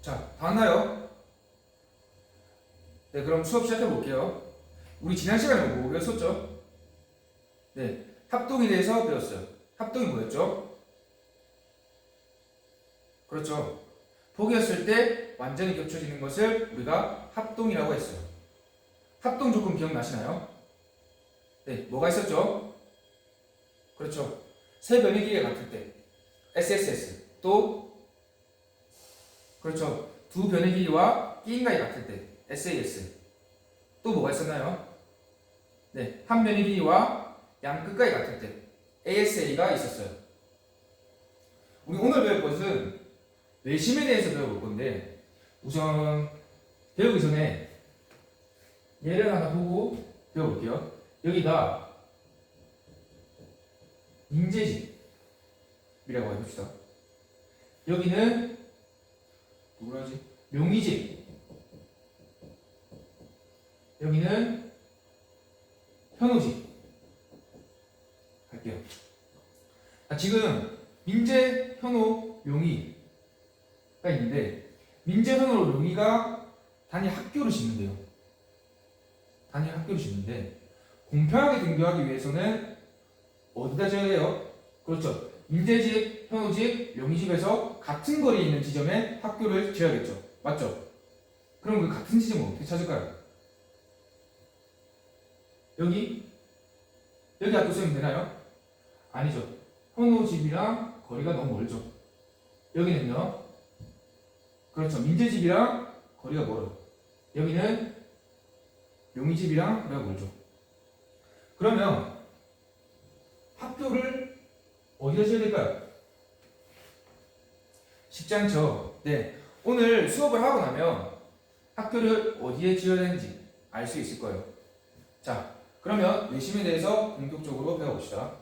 자, 다 왔나요? 네, 그럼 수업 시작해 볼게요. 우리 지난 시간에 뭐 배웠었죠? 네, 합동에 대해서 배웠어요. 합동이 뭐였죠? 그렇죠. 폭이었을 때 완전히 겹쳐지는 것을 우리가 합동이라고 했어요. 합동 조건 기억나시나요? 네, 뭐가 있었죠? 그렇죠. 세 길이가 같을 때 SSS 또 그렇죠. 두 변의 길이와 끼인각이 같을 때 SAS 또 뭐가 있었나요? 네, 한 변의 길이와 양 끝각이 같을 때 ASA가 있었어요. 우리 오늘 배울 것은 외심에 대해서 배워볼 건데 우선 배우기 전에 예를 하나 보고 배워볼게요. 여기다 인재집이라고 해봅시다. 여기는 누구라지? 명의집. 여기는 현우집. 할게요. 아, 지금 민재, 현우, 명의가 있는데 민재, 현우, 명의가 단위 학교를 짓는데요. 단위 학교를 짓는데 공평하게 등교하기 위해서는 어디다 지어야 돼요? 그렇죠. 민재집, 현우집, 명의집에서 같은 거리에 있는 지점에 학교를 지어야겠죠. 맞죠? 그럼 그 같은 지점을 어떻게 찾을까요? 여기? 여기 학교 쓰면 되나요? 아니죠. 현우 집이랑 거리가 너무 멀죠. 여기는요? 그렇죠. 민재집이랑 거리가 멀어요. 여기는 명의집이랑 거리가 멀죠. 그러면 학교를 어디다 지어야 될까요? 쉽지 않죠. 네. 오늘 수업을 하고 나면 학교를 어디에 지어야 되는지 알 수 있을 거예요. 자, 그러면 외심에 대해서 본격적으로 배워봅시다.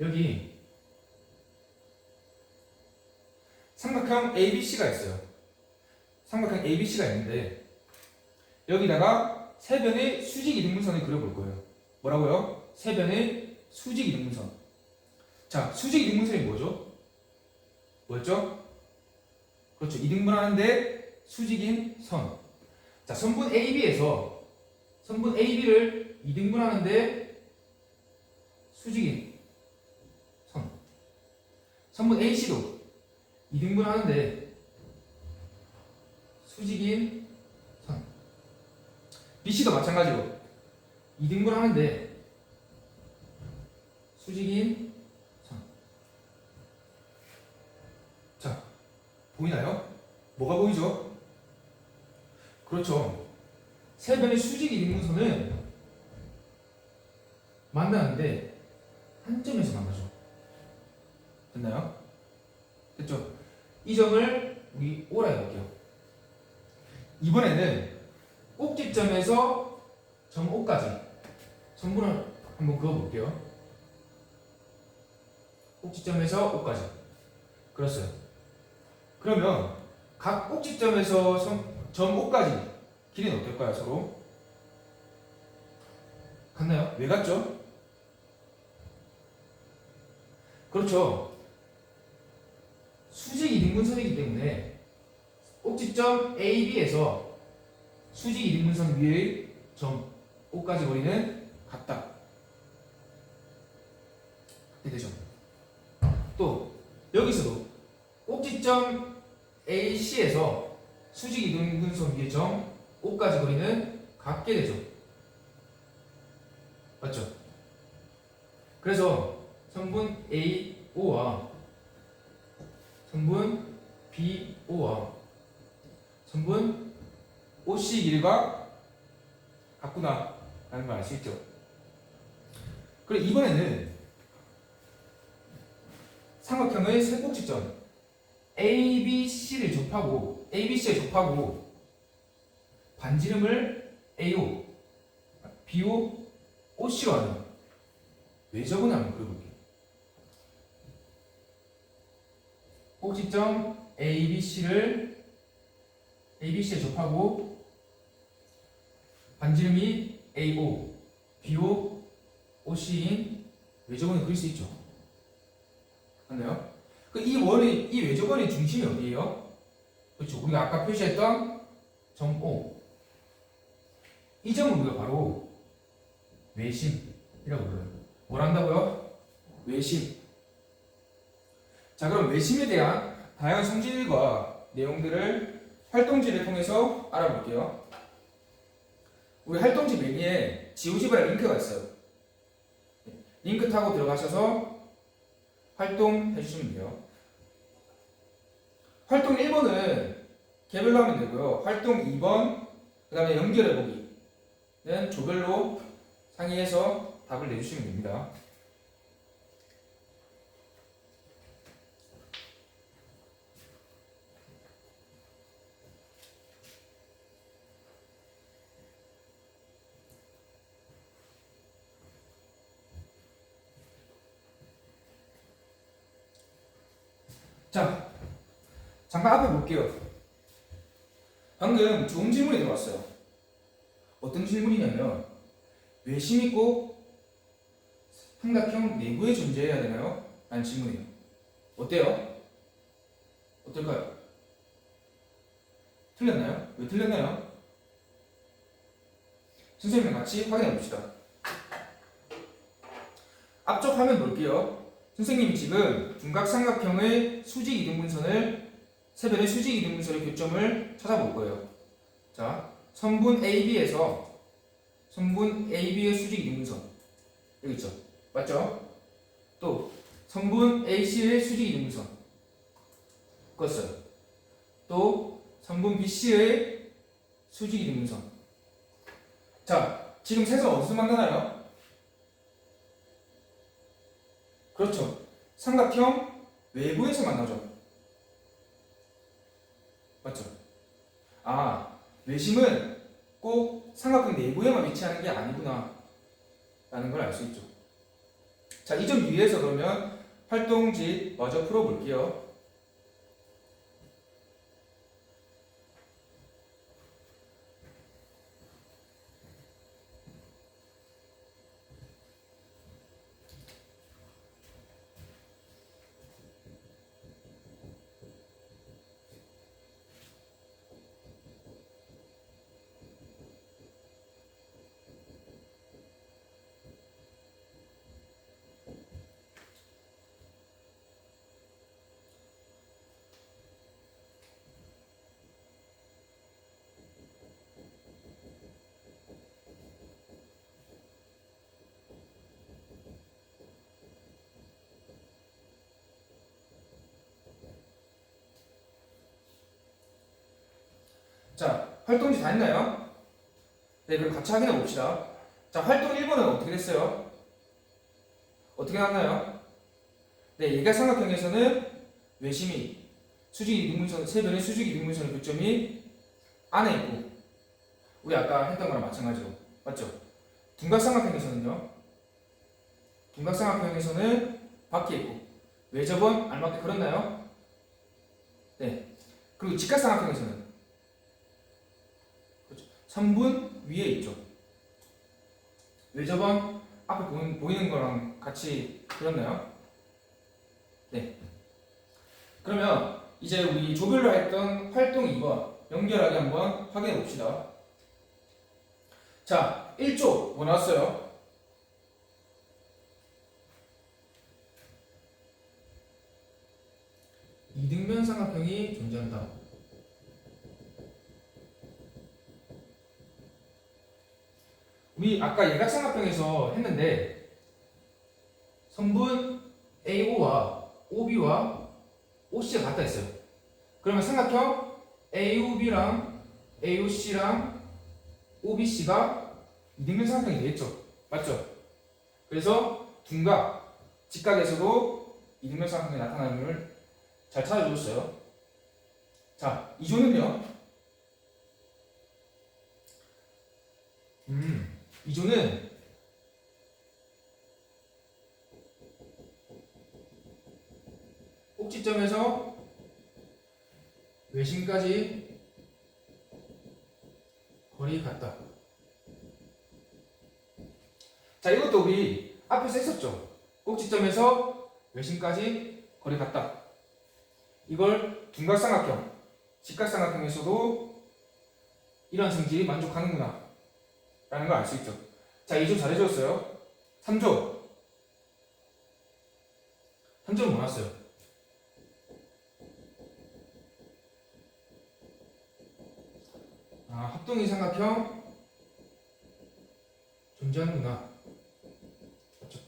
여기 삼각형 ABC가 있어요. 삼각형 ABC가 있는데 여기다가 세 변의 수직 이등분선을 그려볼 거예요. 뭐라고요? 세 변의 수직 이등분선. 자, 수직 이등분선이 뭐죠? 뭐였죠? 그렇죠. 이등분하는데 수직인 선. 자, 선분 AB에서 선분 AB를 이등분하는데 수직인 선. 선분 AC도 이등분하는데 수직인 선. BC도 마찬가지로 2등분 하는데 수직인 선. 자, 보이나요? 뭐가 보이죠? 그렇죠. 세 변의 수직 2등분선은 만나는데 한 점에서 만나죠. 됐나요? 됐죠? 이 점을 우리 O라 해볼게요. 이번에는 꼭지점에서 점 O까지 선분을 한번 그어볼게요. 꼭지점에서 O까지 그렸어요. 그러면 각 꼭지점에서 점, 점 O까지 길이는 어떨까요 서로? 같나요? 왜 같죠? 그렇죠. 수직 이등분선이기 때문에 꼭지점 AB에서 수직 이등분선 위의 점 O까지 거리는 같다. 되죠. 또 여기서도 꼭지점 AC에서 수직 이등분선 위의 점 O까지 거리는 같게 되죠. 맞죠? 그래서 성분 AO와 성분 BO와 성분 OC 길이가 같구나 라는 걸 알 수 있죠. 그래 이번에는 삼각형의 세 꼭지점 ABC를 접하고 ABC에 접하고 반지름을 AO, BO, OC로 하는 왜 적으나 한번 그려볼게요. 꼭지점 ABC를 ABC에 접하고 반지름이 AO, BO, OC인 외접원을 그릴 수 있죠. 맞나요? 그 이 원의 이 외접원의 중심이 어디예요? 그렇죠. 우리가 아까 표시했던 점 O. 이 점을 우리가 바로 외심이라고 불러요. 뭘 한다고요? 외심. 자, 그럼 외심에 대한 다양한 성질과 내용들을 활동지를 통해서 알아볼게요. 우리 활동지 메뉴에 지우집이라는 링크가 있어요. 링크 타고 들어가셔서 활동 해 주시면 돼요. 활동 1번은 개별로 하면 되고요. 활동 2번, 그 다음에 연결해 보기는 조별로 상의해서 답을 내주시면 됩니다. 자, 잠깐 앞에 볼게요. 방금 좋은 질문이 들어왔어요. 어떤 질문이냐면 외심이 꼭 삼각형 내부에 존재해야 되나요? 라는 질문이에요. 어때요? 어떨까요? 틀렸나요? 왜 틀렸나요? 선생님이랑 같이 확인해 봅시다. 앞쪽 화면 볼게요. 선생님이 지금 둔각삼각형의 수직 이등분선을 세변의 수직 이등분선의 교점을 찾아볼 거예요. 자, 선분 AB에서 선분 AB의 수직 이등분선 여기 있죠, 맞죠? 또 선분 AC의 수직 이등분선 그었어요. 또 선분 BC의 수직 이등분선. 자, 지금 세선 어디서 만나나요? 그렇죠. 삼각형 외부에서 만나죠. 아, 외심은 꼭 삼각형 내부에만 위치하는 게 아니구나. 라는 걸 알 수 있죠. 자, 이점 위에서 그러면 활동지 마저 풀어볼게요. 자, 활동지 다 했나요? 네, 그럼 같이 확인해 봅시다. 자, 활동 1번은 어떻게 됐어요? 어떻게 나왔나요? 네, 예각삼각형에서는 외심이 수직이 등분선, 세 변의 수직이 등분선의 교점이 안에 있고, 우리 아까 했던 거랑 마찬가지로. 맞죠? 둔각삼각형에서는요, 둔각삼각형에서는 밖에 있고, 외접원 알맞게 그렸나요? 네. 그리고 직각삼각형에서는 3분 위에 있죠. 외접원 앞에 보이는, 보이는 거랑 같이 그렸나요? 네. 그러면 이제 우리 조별로 했던 활동 2번 연결하기 한번 확인해 봅시다. 자, 1조 뭐 나왔어요? 이등변 삼각형이 존재한다. 우리 아까 예각삼각형에서 했는데 선분 AO와 OB와 OC가 같다 했어요. 그러면 삼각형 AOB랑 AOC랑 OBC가 이등변 삼각형이 되겠죠. 맞죠? 그래서 둔각, 직각에서도 이등변 삼각형이 나타나는 걸잘 찾아줬어요. 자, 이조는요. 음. 이조는 꼭지점에서 외심까지 거리 같다. 자, 이것도 우리 앞에서 했었죠. 꼭지점에서 외심까지 거리 같다. 이걸 둔각삼각형, 직각삼각형에서도 이런 성질이 만족하는구나. 라는 걸 알 수 있죠. 자, 2조 잘해줬어요. 3조. 3조는 뭐 나왔어요? 아, 합동이 삼각형 존재하는구나. 맞죠?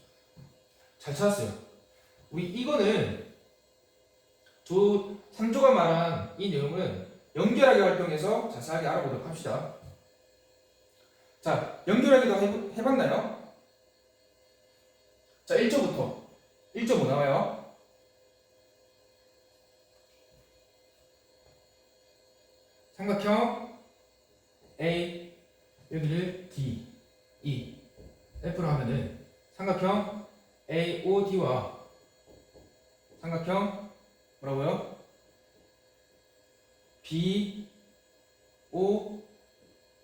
잘 찾았어요. 우리 이거는 저 3조가 말한 이 내용은 연결하기 활동에서 자세하게 알아보도록 합시다. 자, 연결하기도 해, 해봤나요? 자, 1조부터. 1조 뭐 나와요? 삼각형 A 여기를 D E F로 하면은 삼각형 AOD와 삼각형 뭐라고요? B O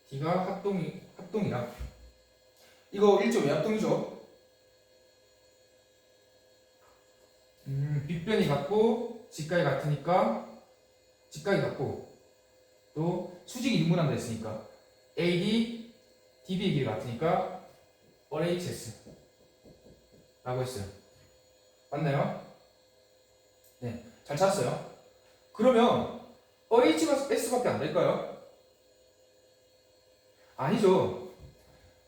D가 합동이 합동이다. 이거 1조 왜 합동이죠? 음, 빗변이 같고 직각이 같으니까 직각이 같고 또 수직이 유문한다 했으니까 AD, DB의 길이 같으니까 RHS 라고 했어요. 맞나요? 네, 잘 찾았어요. 그러면 RHS밖에 안 될까요? 아니죠.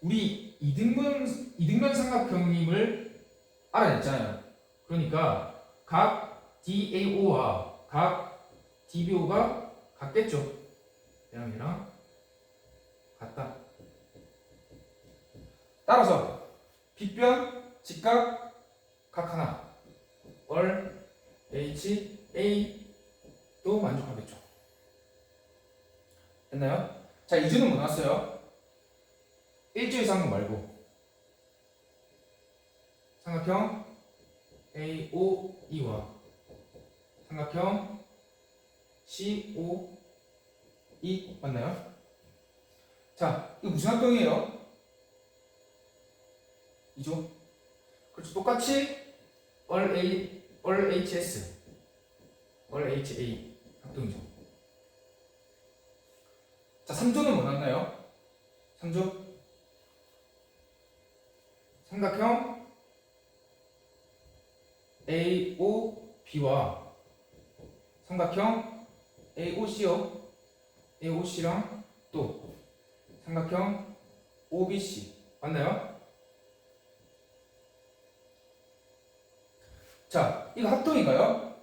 우리 이등분 이등변 삼각형임을 알아냈잖아요. 그러니까 각 DAO와 각 DBO가 같겠죠. 얘랑 같다. 따라서 빗변 직각 각 하나 얼 H A도 만족하겠죠. 됐나요? 자 이주는 뭐 나왔어요? 일조 이상 말고 삼각형 AOE와 삼각형 COE 맞나요? 자, 이거 무슨 합동이에요? 이죠? 그렇죠. 똑같이 all A, all HS, all HA 합동이죠. 자, 3조는 뭐 나왔나요? 3조? 삼각형 AOB와 삼각형 AOC요. AOC랑 또 삼각형 OBC 맞나요? 자, 이거 합동인가요?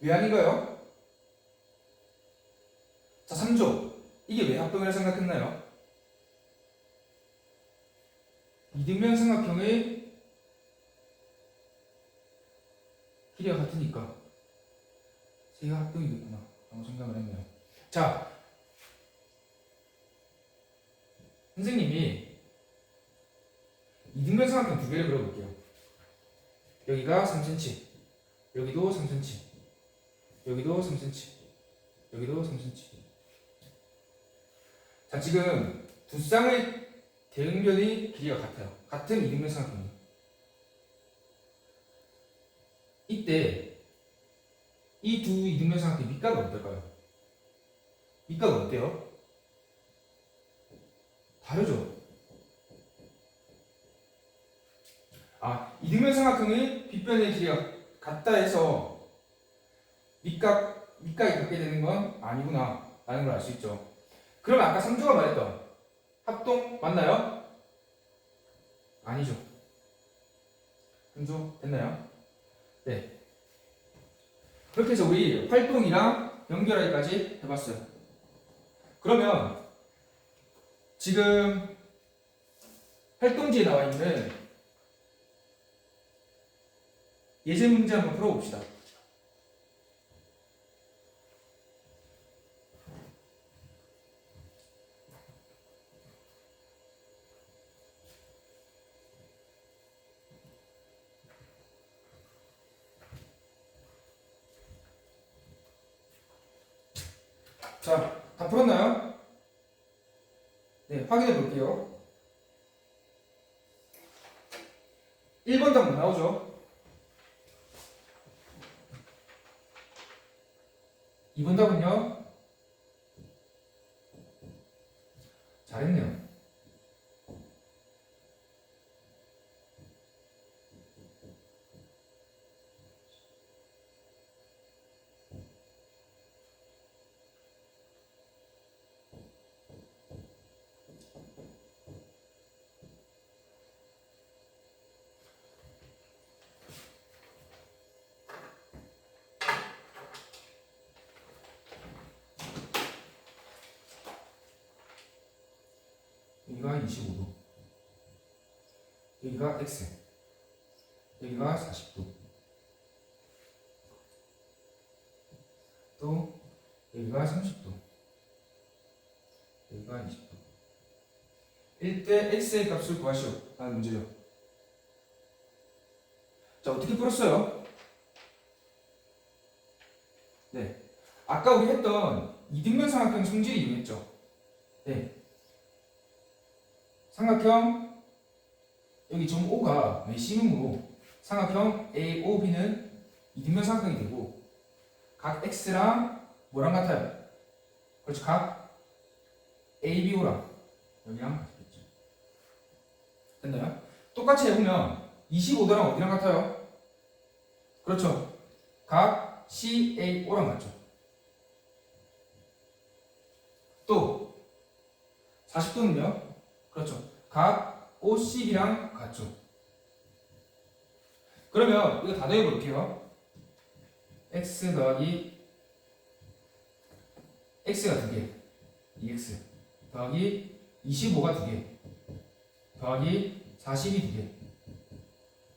왜 아닌가요? 자, 3조. 이게 왜 합동이라 생각했나요? 이등변 삼각형의 길이가 같으니까 세가 합동이겠구나 라고 생각을 했네요. 자, 선생님이 이등변 삼각형 두 개를 그려볼게요. 여기가 3cm, 여기도 3cm, 여기도 3cm, 여기도 3cm. 자, 지금 두 쌍의 대응변의 길이가 같아요. 같은 이등변 삼각형이. 이때 이 두 이등변 삼각형 밑각은 어떨까요? 밑각은 어때요? 다르죠. 아, 이등변 삼각형의 빗변의 길이가 같다 해서 밑각 밑각이 같게 되는 건 아니구나 라는 걸 알 수 있죠. 그럼 아까 3조가 말했던 합동 맞나요? 아니죠. 3조 됐나요? 네. 그렇게 해서 우리 활동이랑 연결하기까지 해봤어요. 그러면 지금 활동지에 나와 있는 예제 문제 한번 풀어봅시다. 자, 다 풀었나요? 네, 확인해 볼게요. 1번 답 뭐 나오죠? 2번 답은요? 25도. 여기가 X. 여기가 40도. 또 여기가 30도. 여기가 20도. 이때 X의 값을 구하시오. 라는 문제죠. 자, 어떻게 풀었어요? 네. 아까 우리 했던 이등변 삼각형 성질을 이용했죠. 네. 삼각형 여기 점 O가 외심음으로 삼각형 AOB는 이등변 삼각형이 되고 각 X랑 뭐랑 같아요? 그렇죠. 각 ABO랑 여기랑 같겠죠. 됐나요? 똑같이 해보면 25도랑 어디랑 같아요? 그렇죠. 각 CAO랑 같죠. 또 40도는요? 그렇죠. 각 OCB랑 같죠. 그러면 이거 다 더해볼게요. x 더하기 x가 두 개, 2x 더하기 25가 두 개, 더하기 40이 두 개,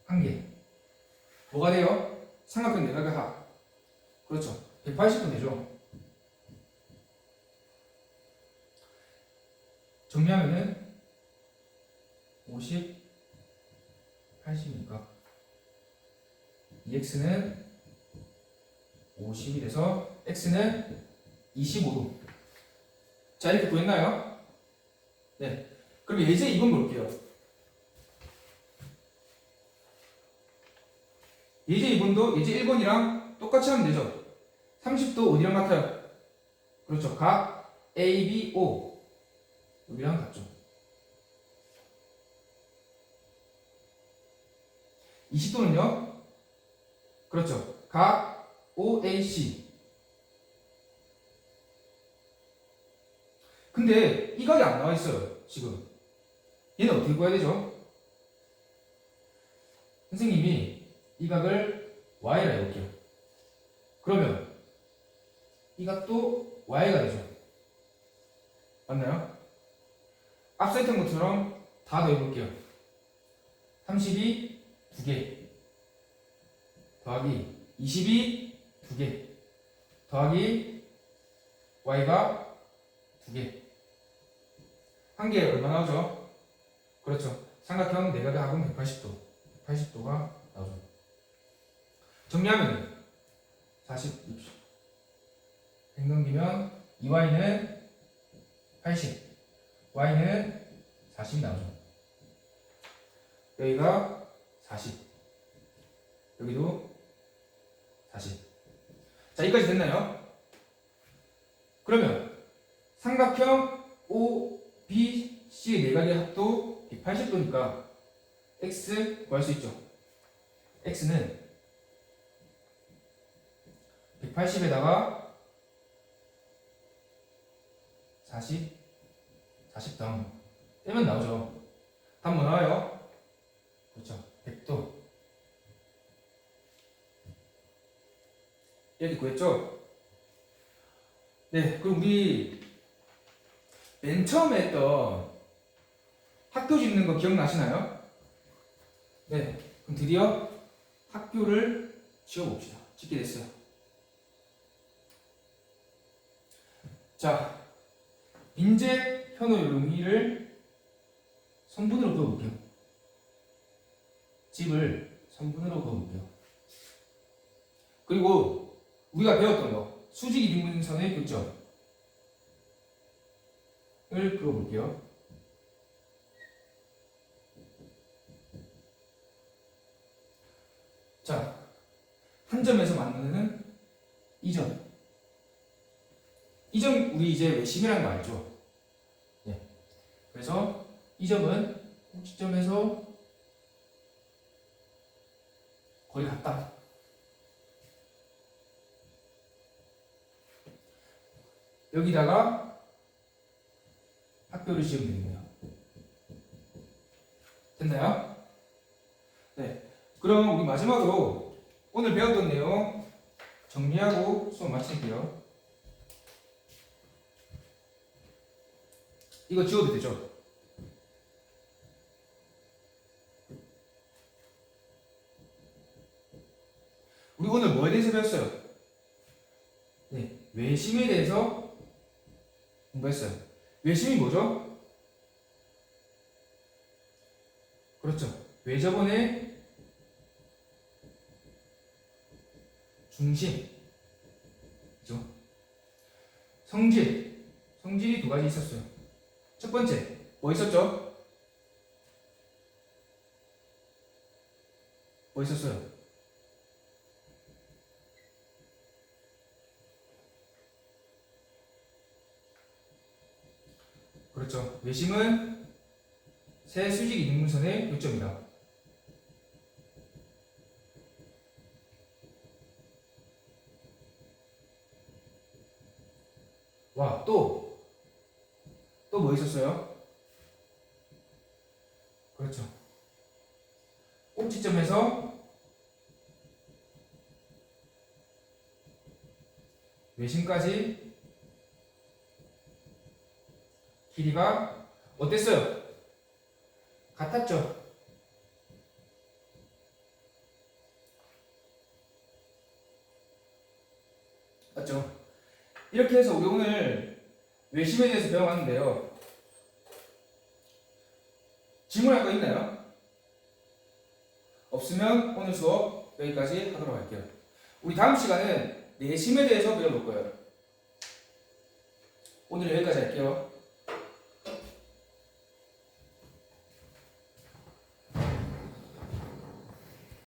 한 개. 뭐가 돼요? 삼각형 내각의 합. 그렇죠. 180도 되죠. 정리하면은 50, 80이니까 2x는 50이 돼서 x는 25도. 자 이렇게 구했나요? 네. 그럼 예제 2번 볼게요. 예제 2번도 예제 1번이랑 똑같이 하면 되죠. 30도 어디랑 같아요? 그렇죠. 각 A, B, O 여기랑 같죠. 20도는요? 그렇죠. 각 OAC. 근데 이 각이 안 나와 있어요. 지금. 얘는 어떻게 구해야 되죠? 선생님이 이 각을 Y라 해볼게요. 그러면 이 각도 Y가 되죠. 맞나요? 앞서 했던 것처럼 다 더해볼게요. 30이 2개. 더하기 20이 2개. 더하기 y가 2개. 한 개에 얼마 나오죠? 그렇죠. 삼각형 내각의 합은 180도. 180도가 나오죠. 정리하면 40 100 넘기면 2y는 80 y는 40이 나오죠. 여기가 40 여기도 40 자, 여기까지 됐나요? 그러면 삼각형 OBC의 내각의 합도 180도니까 x 구할 수 있죠. x는 180에다가 40, 40 다음 떼면 나오죠. 답 뭐 나와요? 그렇죠. 100도. 이렇게 구했죠? 네, 그럼 우리 맨 처음에 했던 학교 짓는 거 기억나시나요? 네, 그럼 드디어 학교를 지어봅시다. 짓게 됐어요. 자, 민재, 현호, 용이를 선분으로 그어볼게요. 집을 선분으로 그어볼게요. 그리고 우리가 배웠던 거 수직 이등분선의 교점을 그어볼게요. 점에서 만나는 이 점. 이 점 우리 이제 외심이라는 거 알죠? 예. 그래서 이 점은 꼭지점에서 거의 같다. 여기다가 학교를 지으면 되겠네요. 됐나요? 네. 그럼 우리 마지막으로 오늘 배웠던 내용 정리하고 수업 마칠게요. 이거 지워도 되죠? 우리 오늘 뭐에 대해서 배웠어요? 네, 외심에 대해서 공부했어요. 외심이 뭐죠? 그렇죠. 외접원의 중심. 그죠? 성질. 성질이 두 가지 있었어요. 첫 번째, 뭐 있었죠? 뭐 있었어요? 그렇죠. 외심은 새 수직 이등분선의 요점이다. 와, 또, 또 뭐 있었어요? 그렇죠. 꼭지점에서 외심까지 길이가 어땠어요? 같았죠? 맞죠? 이렇게 해서 우리 오늘 외심에 대해서 배워봤는데요. 질문할 거 있나요? 없으면 오늘 수업 여기까지 하도록 할게요. 우리 다음 시간은 내심에 대해서 배워볼 거예요. 오늘 여기까지 할게요.